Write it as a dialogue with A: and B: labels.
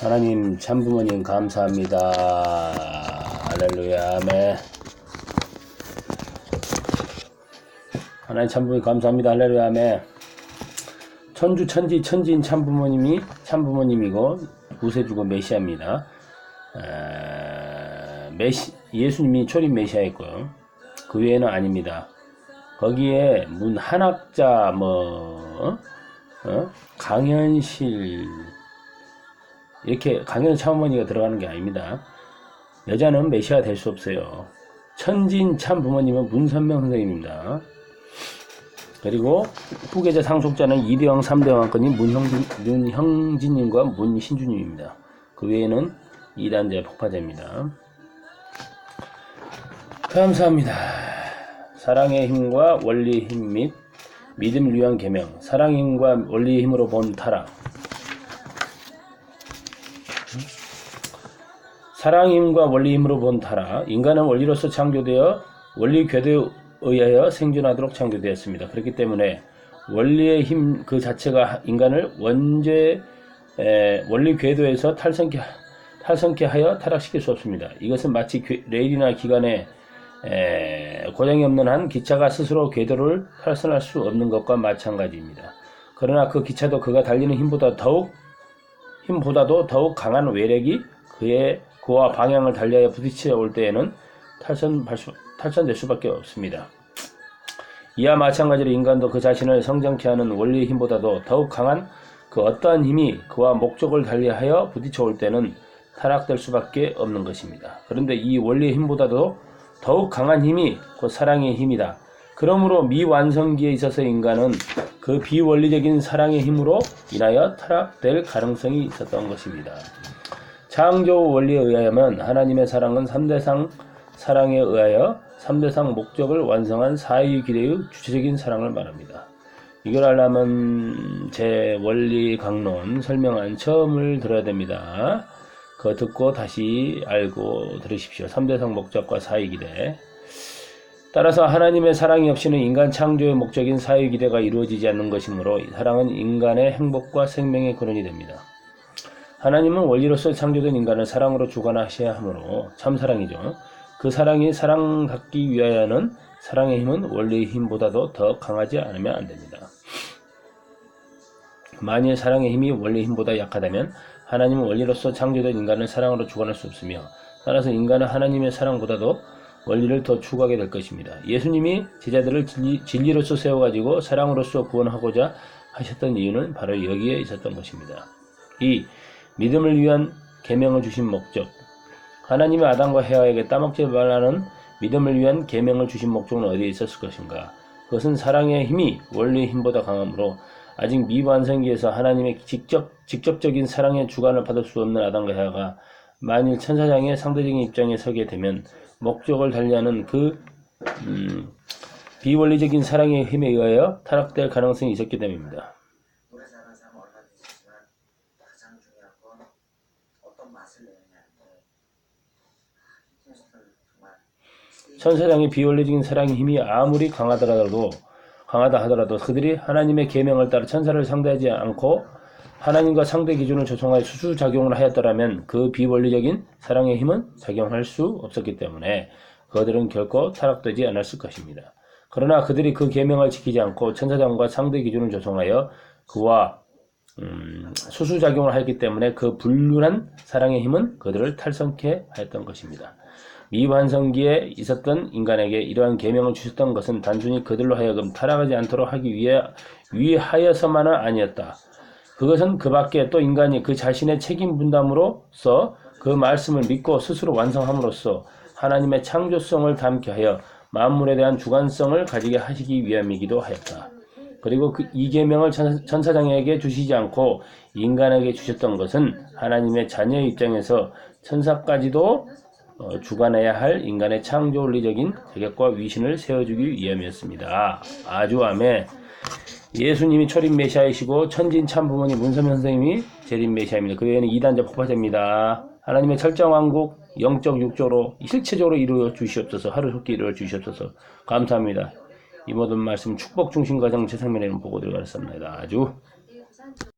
A: 하나님 참부모님 감사합니다. 할렐루야 아멘. 하나님 참부모님 감사합니다. 할렐루야 아멘. 천주 천지 천지인 참부모님이 참부모님이고 구세주고 메시아입니다. 에, 메시 예수님이 초림 메시아였고요. 그 외에는 아닙니다. 거기에 문 한학자 뭐 어? 어? 강현실 이렇게 강현 참부모니가 들어가는 게 아닙니다. 여자는 메시아 될 수 없어요. 천진 참 부모님은 문선명 선생님입니다. 그리고 후계자 상속자는 이대왕, 삼대왕권인 문형진, 문형진님과 문신주님입니다. 그 외에는 이단자 폭파자입니다. 감사합니다. 사랑의 힘과 원리의 힘및 믿음을 위한 계명, 사랑의 힘과 원리의 힘으로 본 타락, 사랑의 힘과 원리의 힘으로 본 타락, 인간은 원리로서 창조되어 원리 궤도에 의하여 생존하도록 창조되었습니다. 그렇기 때문에 원리의 힘 그 자체가 인간을 원죄 에, 원리 궤도에서 탈선케 탈선케 하여 타락시킬 수 없습니다. 이것은 마치 궤- 레일이나 기관에 에, 고장이 없는 한 기차가 스스로 궤도를 탈선할 수 없는 것과 마찬가지입니다. 그러나 그 기차도 그가 달리는 힘보다 더욱 힘보다도 더욱 강한 외력이 그의 그와 방향을 달리하여 부딪혀 올 때에는 탈선 수, 탈선될 수밖에 없습니다. 이와 마찬가지로 인간도 그 자신을 성장케 하는 원리의 힘보다도 더욱 강한 그 어떠한 힘이 그와 목적을 달리하여 부딪혀 올 때는 타락될 수밖에 없는 것입니다. 그런데 이 원리의 힘보다도 더욱 강한 힘이 곧 사랑의 힘이다. 그러므로 미완성기에 있어서 인간은 그 비원리적인 사랑의 힘으로 인하여 타락될 가능성이 있었던 것입니다. 창조 원리에 의하면 하나님의 사랑은 3대상 사랑에 의하여 3대상 목적을 완성한 사의 기대의 주체적인 사랑을 말합니다. 이걸 알려면 제 원리 강론 설명한 처음을 들어야 됩니다. 그거 듣고 다시 알고 들으십시오. 3대상 목적과 사의 기대. 따라서 하나님의 사랑이 없이는 인간 창조의 목적인 사의 기대가 이루어지지 않는 것이므로 사랑은 인간의 행복과 생명의 근원이 됩니다. 하나님은 원리로서 창조된 인간을 사랑으로 주관하셔야 하므로 참 사랑이죠. 그 사랑이 사랑받기 위하여는 사랑의 힘은 원리의 힘보다도 더 강하지 않으면 안 됩니다. 만일 사랑의 힘이 원리의 힘보다 약하다면 하나님은 원리로서 창조된 인간을 사랑으로 주관할 수 없으며 따라서 인간은 하나님의 사랑보다도 원리를 더 추구하게 될 것입니다. 예수님이 제자들을 진리, 진리로서 세워가지고 사랑으로서 구원하고자 하셨던 이유는 바로 여기에 있었던 것입니다. 이 믿음을 위한 계명을 주신 목적 하나님이 아담과 헤아에게 따먹지 말라는 믿음을 위한 계명을 주신 목적은 어디에 있었을 것인가? 그것은 사랑의 힘이 원리의 힘보다 강하므로 아직 미완성기에서 하나님의 직접 직접적인 사랑의 주관을 받을 수 없는 아담과 헤아가 만일 천사장의 상대적인 입장에 서게 되면 목적을 달리하는 그 음, 비원리적인 사랑의 힘에 의하여 타락될 가능성이 있었기 때문입니다.
B: 노래 잘하는 사람 얼마나 있지만 가장 중요한 건 어떤 맛을 내느냐인데 콘서트는 정말
A: 천사장의 비원리적인 사랑의 힘이 아무리 강하더라도 강하다 하더라도 그들이 하나님의 계명을 따라 천사를 상대하지 않고 하나님과 상대 기준을 조성하여 수수 작용을 하였더라면 그 비원리적인 사랑의 힘은 작용할 수 없었기 때문에 그들은 결코 타락되지 않았을 것입니다. 그러나 그들이 그 계명을 지키지 않고 천사장과 상대 기준을 조성하여 그와 음, 수수 작용을 하였기 때문에 그 불륜한 사랑의 힘은 그들을 탈선케 하였던 것입니다. 미완성기에 있었던 인간에게 이러한 계명을 주셨던 것은 단순히 그들로 하여금 타락하지 않도록 하기 위해 위하여서만은 아니었다. 그것은 그 밖에 또 인간이 그 자신의 책임 분담으로써 그 말씀을 믿고 스스로 완성함으로써 하나님의 창조성을 담게 하여 만물에 대한 주관성을 가지게 하시기 위함이기도 하였다. 그리고 그 이 계명을 천- 천사장에게 주시지 않고 인간에게 주셨던 것은 하나님의 자녀의 입장에서 천사까지도 어, 주관해야 할 인간의 창조 원리적인 자격과 위신을 세워주기 위함이었습니다. 아주 아멘. 예수님이 초림 메시아이시고 천진 참 부모님 문서명 선생님이 재림 메시아입니다. 그 외에는 이단자 폭파자입니다. 하나님의 철저한 왕국 영적 육적으로 실체적으로 이루어 주시옵소서 하루 속히 이루어 주시옵소서 감사합니다. 이 모든 말씀 축복 중심 과정 제 상면에는 보고 들어가겠습니다. 아주